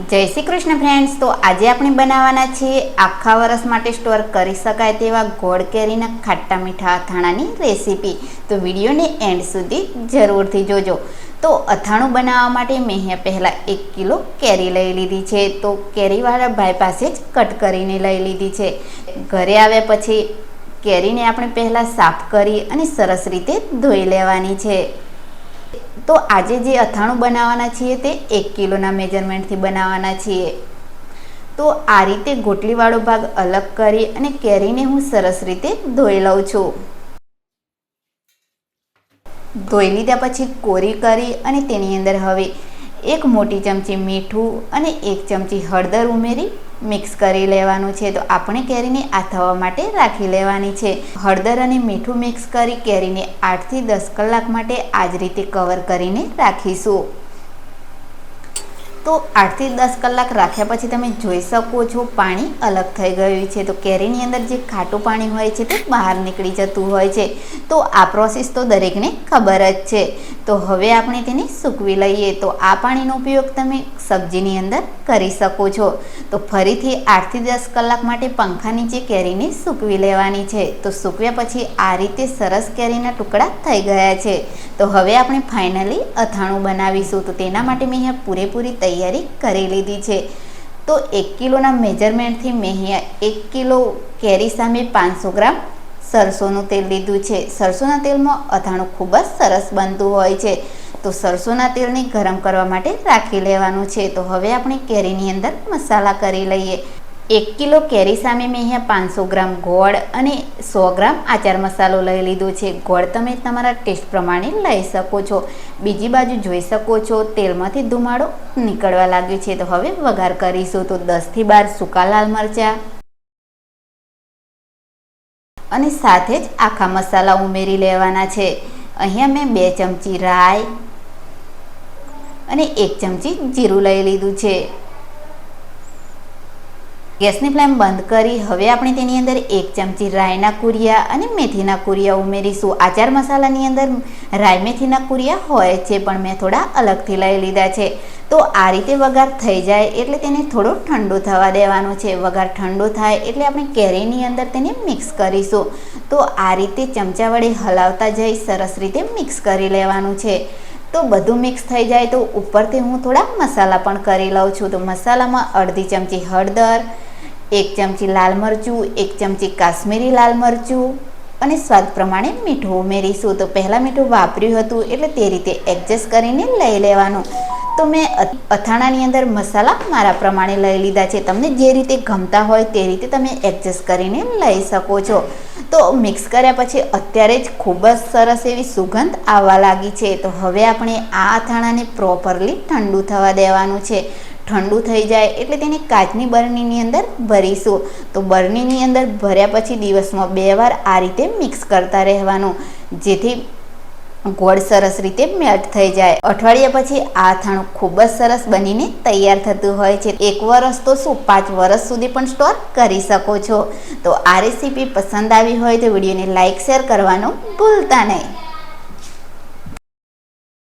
જય શ્રી કૃષ્ણ ફ્રેન્ડ્સ તો આજે આપણે બનાવવાના છીએ આખા વર્ષ માટે સ્ટોર કરી શકાય તેવા ગોળ કેરીના ખાટા મીઠા અથાણાની રેસીપી તો વિડીયોને એન્ડ સુધી જરૂરથી જોજો. તો અથાણું બનાવવા માટે મેં અહીંયા પહેલાં એક કિલો કેરી લઈ લીધી છે. તો કેરીવાળા ભાઈ પાસે જ કટ કરીને લઈ લીધી છે. ઘરે આવ્યા પછી કેરીને આપણે પહેલાં સાફ કરી અને સરસ રીતે ધોઈ લેવાની છે. તો આજે જે અથાણું બનાવવાના છીએ તે એક કિલોના મેજરમેન્ટથી બનાવવાના છીએ. તો આ રીતે ગોટલીવાળો ભાગ અલગ કરી અને કેરીને હું સરસ રીતે ધોઈ લઉં છું. ધોઈ લીધા પછી કોરી કરી અને તેની અંદર હવે એક મોટી ચમચી મીઠું અને એક ચમચી હળદર ઉમેરી મિક્સ કરી લેવાનું છે તો આપણે કેરીને આથાવા માટે રાખી લેવાની છે. હળદર અને મીઠું મિક્સ કરી કેરીને આઠથી દસ કલાક માટે આ જ રીતે કવર કરીને રાખીશું. તો આઠથી દસ કલાક રાખ્યા પછી તમે જોઈ શકો છો પાણી અલગ થઈ ગયું છે. તો કેરીની અંદર જે ખાટું પાણી હોય છે તે બહાર નીકળી જતું હોય છે. તો આ પ્રોસેસ તો દરેકને ખબર જ છે. તો હવે આપણે તેને સૂકવી લઈએ. તો આ પાણીનો ઉપયોગ તમે સબ્જીની અંદર કરી શકો છો. તો ફરીથી આઠથી દસ કલાક માટે પંખા નીચે કેરીને સૂકવી લેવાની છે. તો સૂકવ્યા પછી આ રીતે સરસ કેરીના ટુકડા થઈ ગયા છે. તો હવે આપણે ફાઇનલી અથાણું બનાવીશું. તો તેના માટે મેં અહીંયા પૂરેપૂરી તૈયારી કરી લીધી છે. તો એક કિલોના મેજરમેન્ટથી મેં અહીંયા એક કિલો કેરી સામે પાંચસો ગ્રામ સરસોનું તેલ લીધું છે. સરસોના તેલમાં અથાણું ખૂબ જ સરસ બનતું હોય છે. તો સરસોના તેલને ગરમ કરવા માટે રાખી લેવાનું છે. તો હવે આપણે કેરીની અંદર મસાલા કરી લઈએ. એક કિલો કેરી સામે મેં અહીંયા પાંચસો ગ્રામ ગોળ અને સો ગ્રામ આચાર મસાલો લઈ લીધો છે. ગોળ તમે તમારા ટેસ્ટ પ્રમાણે લઈ શકો છો. બીજી બાજુ જોઈ શકો છો, તેલમાંથી ધુમાડો નીકળવા લાગ્યો છે. તો હવે વઘાર કરીશું. તો દસથી બાર સૂકા લાલ મરચાં અને સાથે જ આખા મસાલા ઉમેરી લેવાના છે. અહીંયા મેં બે ચમચી રાઈ અને એક ચમચી જીરું લઈ લીધું છે. ગેસની ફ્લેમ બંધ કરી હવે આપણે તેની અંદર એક ચમચી રાઈના કુરિયા અને મેથીના કુરિયા ઉમેરીશું. આચાર મસાલાની અંદર રાઈ મેથીના કુરિયા હોય છે, પણ મેં થોડા અલગથી લઈ લીધા છે. તો આ રીતે વઘાર થઈ જાય એટલે તેને થોડો ઠંડુ થવા દેવાનો છે. વઘાર ઠંડુ થાય એટલે આપણે કેરીની અંદર તેને મિક્સ કરીશું. તો આ રીતે ચમચા વડે હલાવતા જઈ સરસ રીતે મિક્સ કરી લેવાનું છે. તો બધું મિક્સ થઈ જાય તો ઉપરથી હું થોડા મસાલા પણ કરી લઉં છું. તો મસાલામાં અડધી ચમચી હળદર એક ચમચી લાલ મરચું, એક ચમચી કાશ્મીરી લાલ મરચું અને સ્વાદ પ્રમાણે મીઠું ઉમેરીશું. તો પહેલાં મીઠું વાપર્યું હતું એટલે તે રીતે એડજસ્ટ કરીને લઈ લેવાનું. તો મેં અથાણાની અંદર મસાલા મારા પ્રમાણે લઈ લીધા છે. તમને જે રીતે ગમતા હોય તે રીતે તમે એડજસ્ટ કરીને લઈ શકો છો. તો મિક્સ કર્યા પછી અત્યારે જ ખૂબ જ સરસ એવી સુગંધ આવવા લાગી છે. તો હવે આપણે આ અથાણાને પ્રોપરલી ઠંડુ થવા દેવાનું છે. ઠંડુ થઈ જાય એટલે તેને કાચની બરણીની અંદર ભરીશું. તો બરણીની અંદર ભર્યા પછી દિવસમાં બે વાર આ રીતે મિક્સ કરતા રહેવાનું. જેથી ગોળ સરસ રીતે મેલ્ટ થઈ જાય. અઠવાડિયા પછી આ અથાણું ખૂબ જ સરસ બનીને તૈયાર થતું હોય છે. એક વરસ તો શું? પાંચ વરસ સુધી પણ સ્ટોર કરી શકો છો. તો આ રેસીપી પસંદ આવી હોય તો વિડીયોને લાઇક શેર કરવાનું ભૂલતા નહીં.